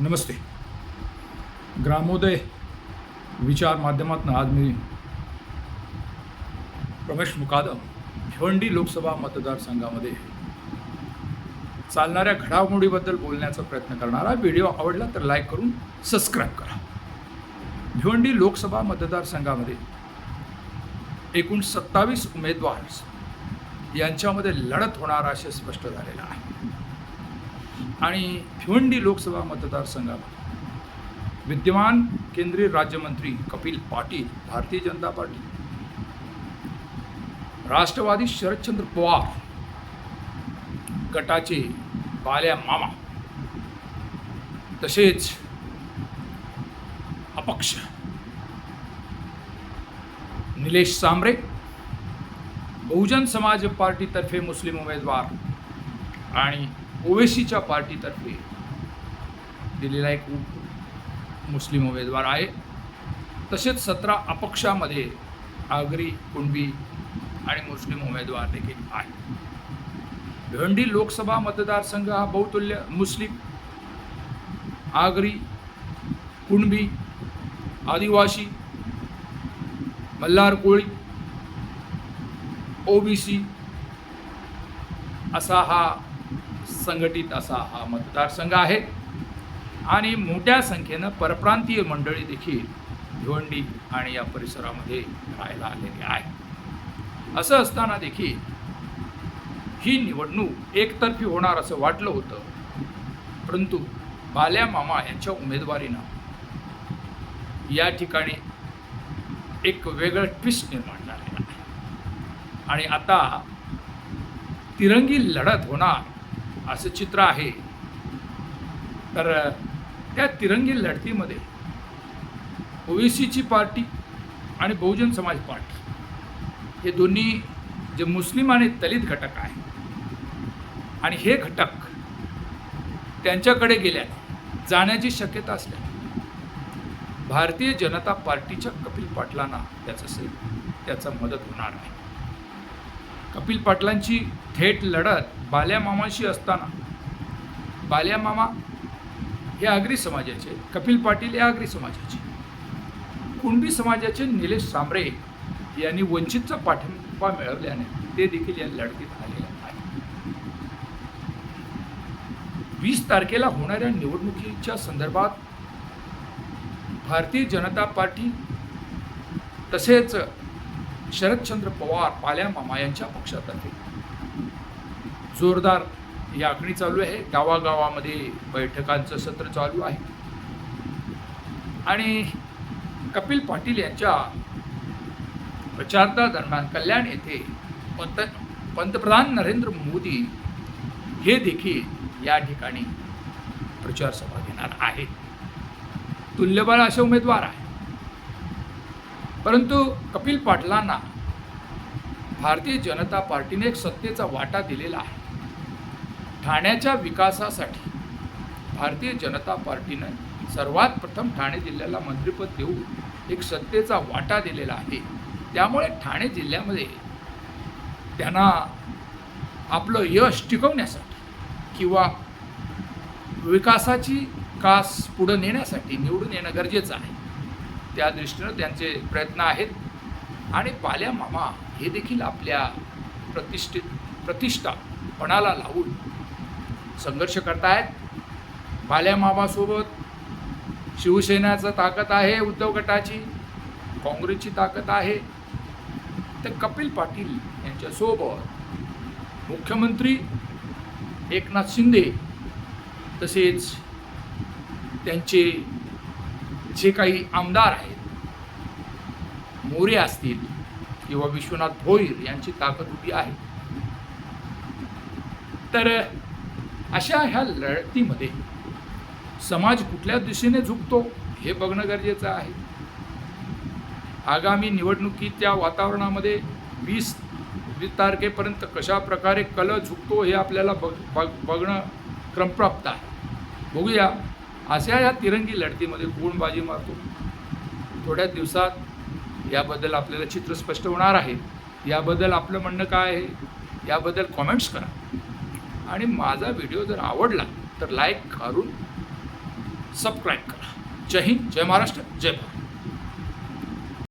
नमस्ते. ग्रामोदय विचार माध्यमातून आज मी रमेश मुकादम भिवंडी लोकसभा मतदारसंघामध्ये चालणाऱ्या घडामोडीबद्दल बोलण्याचा प्रयत्न करणारा व्हिडिओ आवडला तर लाईक करून सबस्क्राईब करा. भिवंडी लोकसभा मतदारसंघामध्ये एकूण सत्तावीस उमेदवार यांच्यामध्ये लढत होणार असे स्पष्ट झालेलं आहे. आणि भिवंडी लोकसभा मतदारसंघामध्ये विद्यमान केंद्रीय राज्यमंत्री कपिल पाटील भारतीय जनता पार्टी राष्ट्रवादी शरदचंद्र पवार गटाचे बाल्या मामा तसेच अपक्ष निलेश सांबरे बहुजन समाज पार्टीतर्फे मुस्लिम उमेदवार आणि ओवेसीच्या पार्टीतर्फे दिलेला एक मुस्लिम उमेदवार आहे. तसेच सतरा अपक्षामध्ये आगरी कुणबी आणि मुस्लिम उमेदवार देखील आहे भिवंडी लोकसभा मतदारसंघ हा बहुतुल्य मुस्लिम आगरी कुणबी आदिवासी मल्हार कोळी ओबीसी असा हा संघटित असा हा मतदारसंघ आहे. आणि मोठ्या संख्येनं परप्रांतीय मंडळी देखील भिवंडी आणि या परिसरामध्ये राहायला आलेली आहे असं असताना देखील ही निवडणूक एकतर्फी होणार असं वाटलं होतं. परंतु बाल्या मामा यांच्या उमेदवारीनं या ठिकाणी एक वेगळं ट्विस्ट निर्माण झालेला आहे. आणि आता तिरंगी लढत होणार. असं चित्र आहे. तर त्या तिरंगी लढतीमध्ये ओबीसीची पार्टी आणि बहुजन समाज पार्टी हे दोन्ही जे मुस्लिम आणि दलित घटक आहे. आणि हे घटक त्यांच्याकडे गेल्याने जाण्याची शक्यता असल्या भारतीय जनता पार्टीच्या कपिल पाटलांना त्याचं त्याचा मदत होणार नाही. कपिल पाटलांची थेट लढत बाल्यामामाशी असताना. बाल्यामामा हे आगरी समाजाचे कपिल पाटील हे आगरी समाजाचे. कुणबी समाजाचे निलेश सांबरे यांनी वंचितचा पाठिंबा मिळवल्याने ते देखील या लढतीत आलेले आहे वीस तारखेला होणाऱ्या निवडणुकीच्या संदर्भात भारतीय जनता पार्टी तसेच शरदचंद्र पवार पाल्या मामा यांच्या पक्षातर्फे. जोरदार ही आखणी चालू आहे. गावागावामध्ये बैठकांचं सत्र चालू आहे. आणि कपिल पाटील यांच्या प्रचारता दरम्यान कल्याण येथे पंत पंतप्रधान नरेंद्र मोदी हे देखील या ठिकाणी प्रचारसभा घेणार आहेत. तुल्यबळ असे उमेदवार आहे परंतु कपिल पाटलांना भारतीय जनता पार्टीने एक सत्तेचा वाटा दिलेला आहे. ठाण्याच्या विकासासाठी भारतीय जनता पार्टीनं सर्वात प्रथम ठाणे जिल्ह्याला मंत्रिपद देऊन एक सत्तेचा वाटा दिलेला आहे. त्यामुळे ठाणे जिल्ह्यामध्ये त्यांना आपलं यश टिकवण्यासाठी किंवा विकासाची कास पुढं नेण्यासाठी निवडून येणं गरजेचं आहे. त्या दृष्टीनं त्यांचे प्रयत्न आहेत. आणि पाल्या मामा हे देखील आपल्या प्रतिष्ठित प्रतिष्ठा पणाला लावून संघर्ष करतायत. पाल्या मामासोबत शिवसेनाचं ताकद आहे उद्धव गटाची काँग्रेसची ताकद आहे. तर कपिल पाटील यांच्यासोबत मुख्यमंत्री एकनाथ शिंदे तसेच त्यांचे जे काही आमदार आहेत मोरे असतील किंवा विश्वनाथ भोईर यांची ताकद उभी आहे. तर अशा ह्या लढतीमध्ये समाज कुठल्या दिशेने झुकतो हे बघणं गरजेचं आहे. आगामी निवडणुकीच्या वातावरणामध्ये वीस वीस तारखेपर्यंत कशा प्रकारे कल झुकतो हे आपल्याला बघ बघ बघणं क्रमप्राप्त आहे. बघूया अशा या तिरंगी लढतीमध्ये कोण बाजी मारतो. थोड्या दिवसात याबद्दल आपल्याला चित्र स्पष्ट होणार आहे. याबद्दल आपलं म्हणणं काय आहे? याबद्दल कॉमेंट्स करा. आणि माझा व्हिडिओ जर आवडला तर लाईक करून सबस्क्राईब करा. जय हिंद जय महाराष्ट्र जय भारत.